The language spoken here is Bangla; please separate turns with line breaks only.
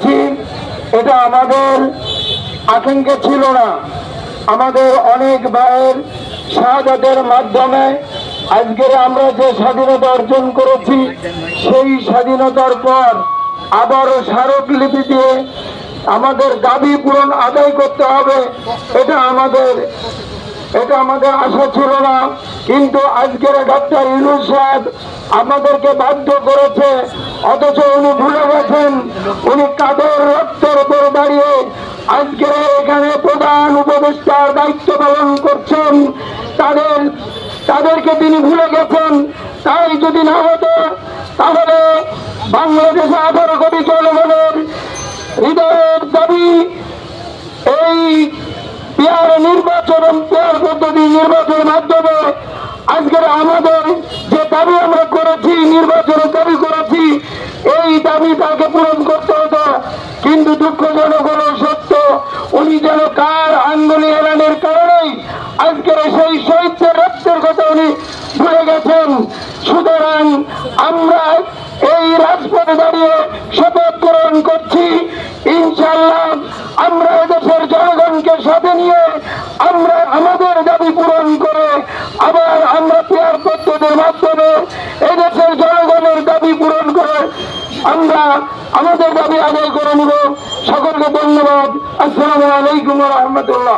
করেছি, এটা আমাদের আকাঙ্ক্ষা ছিল না। আমাদের অনেক ভাইয়ের শাহাদাতের মাধ্যমে আজকের আমরা যে স্বাধীনতা অর্জন করেছি, সেই স্বাধীনতার পর আবারও স্মারকলিপি দিয়ে আমাদের দাবি পূরণ আদায় করতে হবে, এটা আমাদের এটা আমাদের আশা ছিল না। কিন্তু আজকের ডাক্তার ইউনুস সাহেব আমাদেরকে বাধ্য করেছে, অথচ উনি ভুলে গেছেন, উনি আজকে এখানে প্রধান উপদেষ্টার দায়িত্ব পালন করছেন। তাদের, তাদেরকে তিনি ভুলে গেছেন। তাই যদি না হতো, তাহলে বাংলাদেশে আঠারো কোটি জনগণের হৃদয়ের দাবি, এই পেয়ার নির্বাচন পেয়ার পদ্ধতি নির্বাচনের মাধ্যমে আজকের আমাদের যে দাবি আমরা করেছি নির্বাচনের দাবি করেছি এই দাবি তাকে পূরণ করতে হতো কিন্তু দুঃখজনক হলো সত্য উনি যেন কার আঙ্গুলি এলানের কারণেই আজকের সেই শহীদদের রক্তের কথা উনি ভুলে গেছেন। সুতরাং আমরা এই রাজপথে দাঁড়িয়ে শপথ গ্রহণ করছি। ইনশাল্লাহ আমরা এদেশের জনগণকে সাথে নিয়ে আমরা আমাদের দাবি পূরণ করে আবার আমরা পেয়ার পদ্ধতির মাধ্যমে এদেশের জনগণের দাবি পূরণ করে আমরা আমাদের দাবি আদায় করে নিব সকলকে ধন্যবাদ। আসসালামু আলাইকুম রহমতুল্লাহ।